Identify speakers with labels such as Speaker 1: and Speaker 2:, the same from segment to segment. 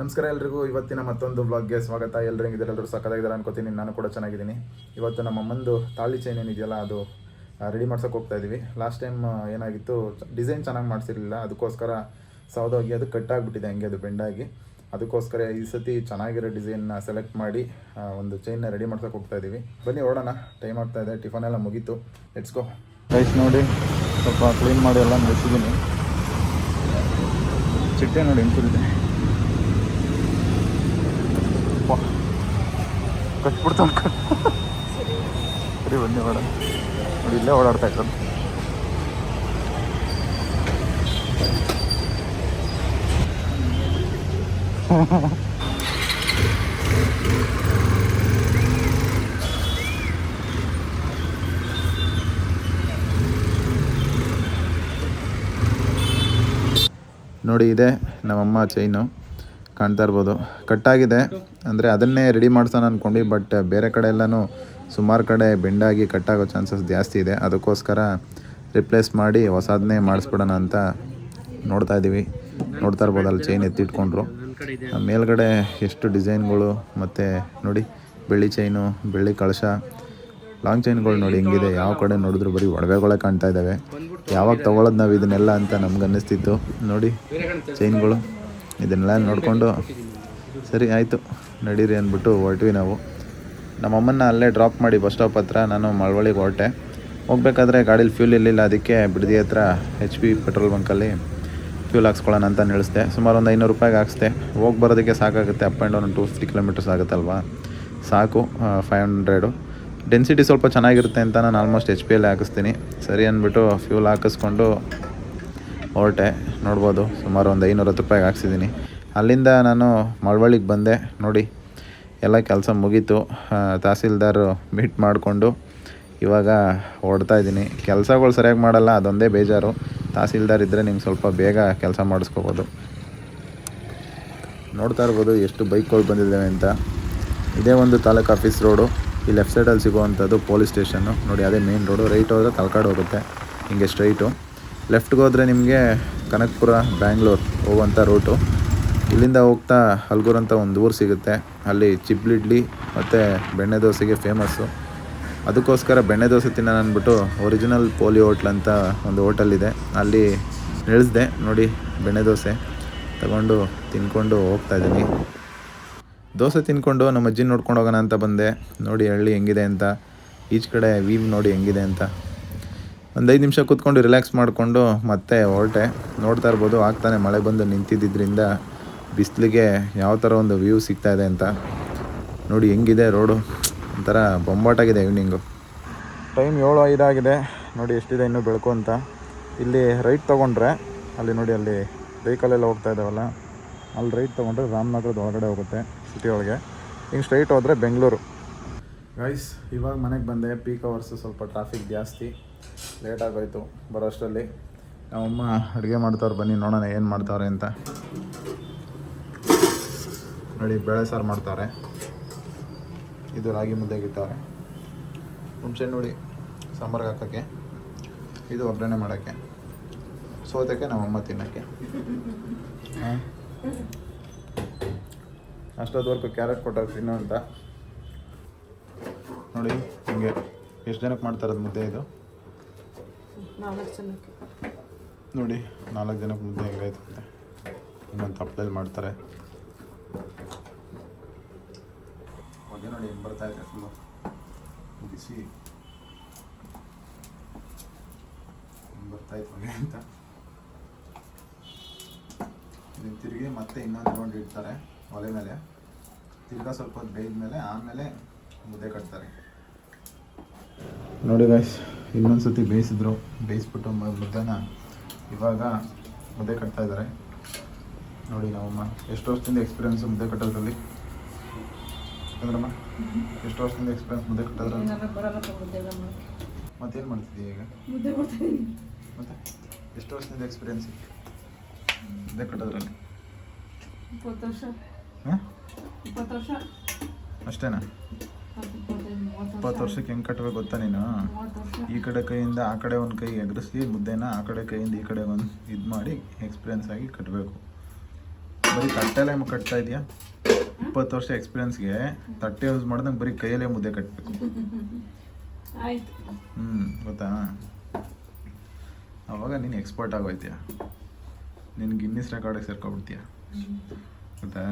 Speaker 1: ನಮಸ್ಕಾರ ಎಲ್ರಿಗೂ. ಇವತ್ತಿನ ಮತ್ತೊಂದು ವ್ಲಾಗ್ಗೆ ಸ್ವಾಗತ. ಎಲ್ಲರೂ ಎಲ್ಲರೂ ಸಕ್ಕದಾಗಿದ್ದಾರೆ ಅನ್ಕೋತೀನಿ. ನಾನು ಕೂಡ ಚೆನ್ನಾಗಿದ್ದೀನಿ. ಇವತ್ತು ನಮ್ಮ ಅಮ್ಮಂದು ತಾಳಿ ಚೈನ್ ಏನಿದೆಯಲ್ಲ, ಅದು ರೆಡಿ ಮಾಡ್ಸೋಕೆ ಹೋಗ್ತಾ ಇದ್ದೀವಿ ಲಾಸ್ಟ್ ಟೈಮ್ ಏನಾಗಿತ್ತು ಡಿಸೈನ್ ಚೆನ್ನಾಗಿ ಮಾಡಿಸಿರಲಿಲ್ಲ. ಅದಕ್ಕೋಸ್ಕರ ಸೌದೋಗಿ ಅದು ಕಟ್ ಆಗಿಬಿಟ್ಟಿದೆ ಹಂಗೆ, ಅದು ಬೆಂಡಾಗಿ ಅದಕ್ಕೋಸ್ಕರ ಈ ಸತಿ ಚೆನ್ನಾಗಿರೋ ಡಿಸೈನ್ನ ಸೆಲೆಕ್ಟ್ ಮಾಡಿ ಒಂದು ಚೈನ್ನ ರೆಡಿ ಮಾಡ್ಸೋಕೆ ಹೋಗ್ತಾ ಇದ್ದೀವಿ ಬನ್ನಿ, ಓಡೋಣ. ಟೈಮ್ ಆಗ್ತಾ ಇದೆ. ಟಿಫನ್ ಎಲ್ಲ ಮುಗೀತು. ಲೆಟ್ಸ್ಗೋ ರೈಸ್ ನೋಡಿ, ಸ್ವಲ್ಪ ಕ್ಲೀನ್ ಮಾಡಿ ಎಲ್ಲ ಮುಗಿಸಿದ್ದೀನಿ. ಚಿಟ್ಟೆ ನೋಡಿ ಹೆಂಗಿರುತ್ತೆ ಕಟ್ಬಿಡ್ತಾನೆ ಕಟ್ ಸರಿ ಬನ್ನಿ ಮೇಡಮ್ ನೋಡಿ ಇಲ್ಲೇ ಓಡಾಡ್ತಾ ಇರೋದು ನೋಡಿ ಇದೆ ನಮ್ಮಮ್ಮ ಚೈನು ಕಾಣ್ತಾ ಇರ್ಬೋದು. ಕಟ್ಟಾಗಿದೆ. ಅಂದರೆ ಅದನ್ನೇ ರೆಡಿ ಮಾಡ್ಸೋಣ ಅಂದ್ಕೊಂಡು ಬಟ್ ಬೇರೆ ಕಡೆ ಎಲ್ಲನೂ ಸುಮಾರು ಕಡೆ ಬೆಂಡಾಗಿ ಕಟ್ಟಾಗೋ ಚಾನ್ಸಸ್ ಜಾಸ್ತಿ ಇದೆ. ಅದಕ್ಕೋಸ್ಕರ ರಿಪ್ಲೇಸ್ ಮಾಡಿ ಹೊಸದನ್ನೇ ಮಾಡಿಸ್ಬಿಡೋಣ ಅಂತ ನೋಡ್ತಾ ಇದ್ದೀವಿ ನೋಡ್ತಾ ಇರ್ಬೋದು, ಅಲ್ಲಿ ಚೈನ್ ಎತ್ತಿಟ್ಕೊಂಡ್ರು. ಮೇಲ್ಗಡೆ ಎಷ್ಟು ಡಿಸೈನ್ಗಳು ಮತ್ತು ನೋಡಿ, ಬೆಳ್ಳಿ ಚೈನು ಬೆಳ್ಳಿ ಕಳಶ ಲಾಂಗ್ ಚೈನ್ಗಳು ನೋಡಿ ಹೆಂಗಿದೆ, ಯಾವ ಕಡೆ ನೋಡಿದ್ರು ಬರೀ ಒಡವೆಗಳೇ ಕಾಣ್ತಾ ಇದ್ದಾವೆ. ಯಾವಾಗ ತೊಗೊಳೋದು ನಾವು ಇದನ್ನೆಲ್ಲ ಅಂತ ನಮ್ಗೆ ಅನ್ನಿಸ್ತಿತ್ತು ನೋಡಿ ಚೈನ್ಗಳು ಇದನ್ನೆಲ್ಲ ನೋಡಿಕೊಂಡು ಸರಿ, ಆಯಿತು. ನಡೀರಿ ಅಂದ್ಬಿಟ್ಟು ಹೊರಟ್ವಿ ನಾವು. ನಮ್ಮಮ್ಮನ್ನ ಅಲ್ಲೇ ಡ್ರಾಪ್ ಮಾಡಿ ಬಸ್ ಸ್ಟಾಪ್ ಹತ್ರ ನಾನು ಮಳವಳ್ಳಿಗೆ ಹೊರಟೆ. ಹೋಗಬೇಕಾದ್ರೆ ಗಾಡೀಲಿ ಫ್ಯೂಲ್ ಇರಲಿಲ್ಲ, ಅದಕ್ಕೆ ಬಿಡದಿ ಹತ್ರ ಎಚ್ ಪಿ ಪೆಟ್ರೋಲ್ ಬಂಕಲ್ಲಿ ಫ್ಯೂಲ್ ಹಾಕ್ಸ್ಕೊಳ್ಳೋಣ ಅಂತ ನಿಲ್ಲಿಸ್ದೆ ಸುಮಾರು ಒಂದು ಐನೂರು ರೂಪಾಯಿಗೆ ಹಾಕ್ಸ್ದೆ. ಹೋಗಿ ಬರೋದಕ್ಕೆ ಸಾಕಾಗುತ್ತೆ up and down two fifty kilometres ಆಗುತ್ತಲ್ವಾ? ಸಾಕು ಫೈವ್ ಹಂಡ್ರೆಡು ಡೆನ್ಸಿಟಿ ಸ್ವಲ್ಪ ಚೆನ್ನಾಗಿರುತ್ತೆ ಅಂತ ನಾನು ಆಲ್ಮೋಸ್ಟ್ ಎಚ್ ಪಿ ಎಲ್ಲಿ ಹಾಕಿಸ್ತೀನಿ. ಸರಿ ಅಂದ್ಬಿಟ್ಟು ಫ್ಯೂಲ್ ಹಾಕಿಸ್ಕೊಂಡು ಹೊರಟೆ. ನೋಡ್ಬೋದು, ಸುಮಾರು ಒಂದು ಐನೂರು ಹತ್ತು ರೂಪಾಯಿಗೆ ಹಾಕ್ಸಿದ್ದೀನಿ. ಅಲ್ಲಿಂದ ನಾನು ಮಳವಳ್ಳಿಗೆ ಬಂದೆ. ನೋಡಿ, ಎಲ್ಲ ಕೆಲಸ ಮುಗೀತು. ತಹಸೀಲ್ದಾರ್ ಮೀಟ್ ಮಾಡಿಕೊಂಡು ಇವಾಗ ಹೊಡ್ತಾ ಇದ್ದೀನಿ. ಕೆಲಸಗಳು ಸರಿಯಾಗಿ ಮಾಡಲ್ಲ, ಅದೊಂದೇ ಬೇಜಾರು. ತಹಸೀಲ್ದಾರ್ ಇದ್ದರೆ ನಿಮ್ಗೆ ಸ್ವಲ್ಪ ಬೇಗ ಕೆಲಸ ಮಾಡಿಸ್ಕೋಬೋದು. ನೋಡ್ತಾ ಇರ್ಬೋದು ಎಷ್ಟು ಬೈಕ್ಗಳು ಬಂದಿದ್ದಾವೆ ಅಂತ. ಇದೇ ಒಂದು ತಾಲೂಕು ಆಫೀಸ್ ರೋಡು. ಈ ಲೆಫ್ಟ್ ಸೈಡಲ್ಲಿ ಸಿಗುವಂಥದ್ದು ಪೊಲೀಸ್ ಸ್ಟೇಷನ್ನು. ನೋಡಿ, ಅದೇ ಮೇನ್ ರೋಡು. ರೈಟ್ ಹೋದರೆ ತಲಕಾಡು ಹೋಗುತ್ತೆ. ಹಿಂಗೆ ಸ್ಟ್ರೈಟು. ಲೆಫ್ಟ್ಗೆ ಹೋದರೆ ನಿಮಗೆ ಕನಕಪುರ, ಬ್ಯಾಂಗ್ಳೂರ್ ಹೋಗುವಂಥ ರೂಟು. ಇಲ್ಲಿಂದ ಹೋಗ್ತಾ ಹಲ್ಗೂರ್ ಅಂತ ಒಂದು ಊರು ಸಿಗುತ್ತೆ. ಅಲ್ಲಿ ಚಿಬ್ಲಿಡ್ಲಿ ಮತ್ತು ಬೆಣ್ಣೆ ದೋಸೆಗೆ ಫೇಮಸ್ಸು ಅದಕ್ಕೋಸ್ಕರ ಬೆಣ್ಣೆ ದೋಸೆ ತಿನ್ನೋಣ ಅಂದ್ಬಿಟ್ಟು ಒರಿಜಿನಲ್ ಪೋಲಿ ಹೋಟ್ಲ್ ಅಂತ ಒಂದು ಹೋಟೆಲ್ ಇದೆ. ಅಲ್ಲಿ ನಿಲ್ಲಿಸ್ದೆ ನೋಡಿ ಬೆಣ್ಣೆ ದೋಸೆ. ತಗೊಂಡು ತಿನ್ಕೊಂಡು ಹೋಗ್ತಾ ಇದ್ದೀನಿ. ದೋಸೆ ತಿನ್ಕೊಂಡು ನಮ್ಮ ಅಜ್ಜಿ ನೋಡ್ಕೊಂಡು ಹೋಗೋಣ ಅಂತ ಬಂದೆ. ನೋಡಿ ಹಳ್ಳಿ ಹೆಂಗಿದೆ ಅಂತ. ಈಚ್ ಕಡೆ ವೀವ್ ನೋಡಿ ಹೆಂಗಿದೆ ಅಂತ. ಒಂದು ಐದು ನಿಮಿಷ ಕೂತ್ಕೊಂಡು ರಿಲ್ಯಾಕ್ಸ್ ಮಾಡಿಕೊಂಡು ಮತ್ತೆ ಹೊರಟೆ. ನೋಡ್ತಾ ಇರ್ಬೋದು, ಆಗ್ತಾನೆ ಮಳೆ ಬಂದು ನಿಂತಿದ್ದಿದ್ದರಿಂದ ಬಿಸಿಲಿಗೆ ಯಾವ ಥರ ಒಂದು ವ್ಯೂ ಸಿಗ್ತಾ ಇದೆ ಅಂತ. ನೋಡಿ ಹೆಂಗಿದೆ ರೋಡು ಒಂಥರ ಬೊಂಬಾಟಾಗಿದೆ ಈವ್ನಿಂಗು ಟೈಮ್ ಏಳು ಐದಾಗಿದೆ ನೋಡಿ ಎಷ್ಟಿದೆ ಇನ್ನೂ ಬೆಳಕು ಅಂತ. ಇಲ್ಲಿ ರೈಟ್ ತೊಗೊಂಡ್ರೆ, ಅಲ್ಲಿ ನೋಡಿ ಅಲ್ಲಿ ವೆಹಿಕಲೆಲ್ಲ ಹೋಗ್ತಾ ಇದ್ದಾವಲ್ಲ ಅಲ್ಲಿ ರೈಟ್ ತೊಗೊಂಡ್ರೆ ರಾಮನಗರದ ಒಳಗಡೆ ಹೋಗುತ್ತೆ ಸಿಟಿ ಒಳಗೆ. ಹಿಂಗೆ ಸ್ಟ್ರೈಟ್ ಹೋದರೆ ಬೆಂಗಳೂರು. ಗೈಸ್ ಇವಾಗ ಮನೆಗೆ ಬಂದೆ. ಪೀಕ್ ಅವರ್ಸು ಸ್ವಲ್ಪ ಟ್ರಾಫಿಕ್ ಜಾಸ್ತಿ. ಲೇಟ್ ಆಗೋಯ್ತು ಬರೋ ಅಷ್ಟರಲ್ಲಿ ನಮ್ಮಮ್ಮ ಅಡುಗೆ ಮಾಡ್ತಾವ್ರು ಬನ್ನಿ, ನೋಡೋಣ ಏನು ಮಾಡ್ತಾವ್ರೆ ಅಂತ. ನೋಡಿ, ಬೇಳೆ ಸಾರು ಮಾಡ್ತಾರೆ. ಇದು ರಾಗಿ ಮುದ್ದೆ ಇಟ್ಟವ್ರೆ. ಹುಣಸೆ ನೋಡಿ, ಸಾಂಬಾರ್ಗೆ ಹಾಕೋಕ್ಕೆ. ಇದು ಒಗ್ಗರಣೆ ಮಾಡೋಕ್ಕೆ. ಸೋತಕ್ಕೆ ನಮ್ಮಮ್ಮ ತಿನ್ನೋಕ್ಕೆ. ಹಾಂ? ಅಷ್ಟೊತ್ತವರೆಗೂ ಕ್ಯಾರೆಟ್ ಕೊಟ್ಟಾಗ ತಿನ್ನು ಅಂತ. ನೋಡಿ ಹಿಂಗೆ ಎಷ್ಟು ಜನಕ್ಕೆ ಮಾಡ್ತಾರದು ಮುದ್ದೆ ಇದು? ನೋಡಿ ನಾಲ್ಕು ಜನಕ್ಕೆ ಮುದ್ದೆ ಹೆಂಗಾಯ್ತು ಮತ್ತೆ ಇನ್ನೊಂದು ತಪ್ಪಲಲ್ಲಿ ಮಾಡ್ತಾರೆ. ಹೊಗೆ ನೋಡಿ ಹೆಂಗೆ ಬರ್ತಾ ಇದೆ ಫುಲ್ಲು ಬಿಸಿ ಬರ್ತಾಯಿತ್ತು ಬರ್ತಾ ಇತ್ತು ಹೊಗೆ ಅಂತ. ಇದನ್ನು ತಿರುಗಿ ಮತ್ತೆ ಇನ್ನೊಂದು ರೌಂಡ್ ಇಡ್ತಾರೆ ಒಲೆ ಮೇಲೆ. ತಿರ್ಗಾ ಸ್ವಲ್ಪ ಹೊತ್ತು ಬೇಯ್ದ ಆಮೇಲೆ ಮುದ್ದೆ ಕಟ್ತಾರೆ. ನೋಡಿ ಗಾಯ್ಸ್ ಇನ್ನೊಂದು ಸತಿ ಬೇಯಿಸಿದ್ರು ಬೇಯಿಸ್ಬಿಟ್ಟು ಮುದ್ದೆನ ಇವಾಗ ಮುದ್ದೆ ಕಟ್ತಾ ಇದ್ದಾರೆ. ನೋಡಿ ನಮ್ಮಮ್ಮ ಎಷ್ಟು ವರ್ಷದಿಂದ ಎಕ್ಸ್ಪೀರಿಯನ್ಸ್ ಮುದ್ದೆ ಕಟ್ಟೋದ್ರಲ್ಲಿ? ಅಂದ್ರಮ್ಮ ಎಷ್ಟು ವರ್ಷದಿಂದ ಎಕ್ಸ್ಪೀರಿಯನ್ಸ್ ಮುದ್ದೆ ಕಟ್ಟೋದ್ರಲ್ಲಿ ಮತ್ತೇನು ಮಾಡ್ತಿದ್ದೀಯ ಈಗ? ಮತ್ತೆ? ಎಷ್ಟು ವರ್ಷದಿಂದ ಎಕ್ಸ್ಪೀರಿಯನ್ಸ್ ಮುದ್ದೆ ಕಟ್ಟೋದ್ರಲ್ಲಿ?
Speaker 2: ಇಪ್ಪತ್ತು ವರ್ಷ.
Speaker 1: ಹಾಂ?
Speaker 2: ಇಪ್ಪತ್ತು ವರ್ಷ.
Speaker 1: ಅಷ್ಟೇನಾ? ಇಪ್ಪತ್ತು ವರ್ಷಕ್ಕೆ ಹೆಂಗೆ ಕಟ್ಟಬೇಕು ಗೊತ್ತಾ ನೀನು? ಈ ಕಡೆ ಕೈಯಿಂದ ಆ ಕಡೆ ಒಂದು ಕೈ ಎಗರಿಸಿ, ಮುದ್ದೆನ ಆ ಕಡೆ ಕೈಯಿಂದ ಈ ಕಡೆ ಒಂದು ಇದು ಮಾಡಿ ಎಕ್ಸ್ಪೀರಿಯನ್ಸ್ ಆಗಿ ಕಟ್ಟಬೇಕು ಬರೀ ತಟ್ಟೆಲೆ ಕಟ್ತಾ ಇದೆಯಾ? ಇಪ್ಪತ್ತು ವರ್ಷ ಎಕ್ಸ್ಪೀರಿಯನ್ಸ್ಗೆ ತಟ್ಟೆ ಯೂಸ್ ಮಾಡ್ದಂಗೆ ಬರೀ ಕೈಯಲ್ಲೇ ಮುದ್ದೆ ಕಟ್ಟಬೇಕು ಹ್ಞೂ ಗೊತ್ತಾ? ಅವಾಗ ನೀನು ಎಕ್ಸ್ಪರ್ಟ್ ಆಗೋಯ್ತೀಯ? ನಿನ್ನ ಗಿನ್ನಿಸ್ ರೆಕಾರ್ಡಿಗೆ ಸೇರ್ಕೊಬಿಡ್ತೀಯ? ಗೊತ್ತಾ?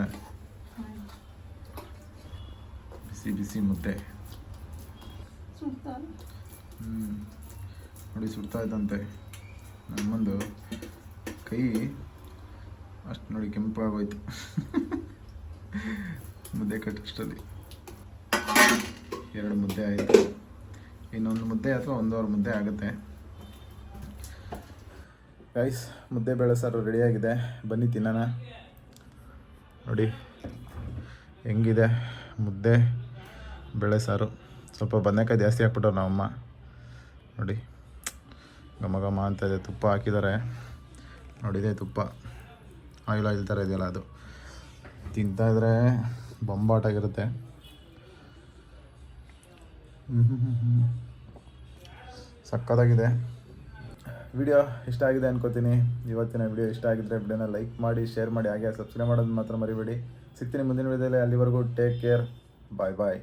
Speaker 1: ಬಿಸಿ ಬಿಸಿ ಮುದ್ದೆ.
Speaker 2: ಸುಡ್ತಾ
Speaker 1: ಹ್ಞೂ ನೋಡಿ ಸುಡ್ತಾ ಇದ್ದಂತೆ. ನಮ್ಮಂದು ಕೈ ಅಷ್ಟು ನೋಡಿ ಕೆಂಪಾಗೋಯ್ತು. ಮುದ್ದೆ ಕಟ್ಟಷ್ಟಲ್ಲಿ ಎರಡು ಮುದ್ದೆ ಆಯಿತು. ಇನ್ನೊಂದು ಮುದ್ದೆ ಅಥವಾ ಒಂದೂವರೆ ಮುದ್ದೆ ಆಗುತ್ತೆ. ರೈಸ್ ಮುದ್ದೆ ಬೇಳೆ ಸಾರು ರೆಡಿಯಾಗಿದೆ. ಬನ್ನಿ ತಿನ್ನೋಣ. ನೋಡಿ ಹೆಂಗಿದೆ ಮುದ್ದೆ. ಬೇಳೆ ಸಾರು. ಸ್ವಲ್ಪ ಬದನೆಕಾಯಿ ಜಾಸ್ತಿ ಹಾಕ್ಬಿಟ್ಟವ್ರು ನಮ್ಮಮ್ಮ. ನೋಡಿ. ಘಮ ಘಮ ಅಂತ ಇದೆ. ತುಪ್ಪ ಹಾಕಿದ್ದಾರೆ. ನೋಡಿದೆ ತುಪ್ಪ. ಆಯಿಲ್ ಆಯಿಲ್ ಥರ ಇದೆಯಲ್ಲ ಅದು. ತಿಂತಾಯಿದ್ರೆ ಬೊಂಬಾಟಾಗಿರುತ್ತೆ. ಸಕ್ಕತ್ತಾಗಿದೆ. ವಿಡಿಯೋ ಇಷ್ಟ ಆಗಿದೆ ಅನ್ಕೋತೀನಿ. ಇವತ್ತಿನ ವಿಡಿಯೋ ಇಷ್ಟ ಆಗಿದ್ರೆ ವಿಡಿಯೋನ ಲೈಕ್ ಮಾಡಿ, ಶೇರ್ ಮಾಡಿ, ಹಾಗೆ ಸಬ್ಸ್ಕ್ರೈಬ್ ಮಾಡೋದು ಮಾತ್ರ ಮರಿಬೇಡಿ. ಸಿಗ್ತೀನಿ ಮುಂದಿನ ವಿಡಿಯೋದಲ್ಲಿ. ಅಲ್ಲಿವರೆಗೂ ಟೇಕ್ ಕೇರ್. ಬಾಯ್ ಬಾಯ್.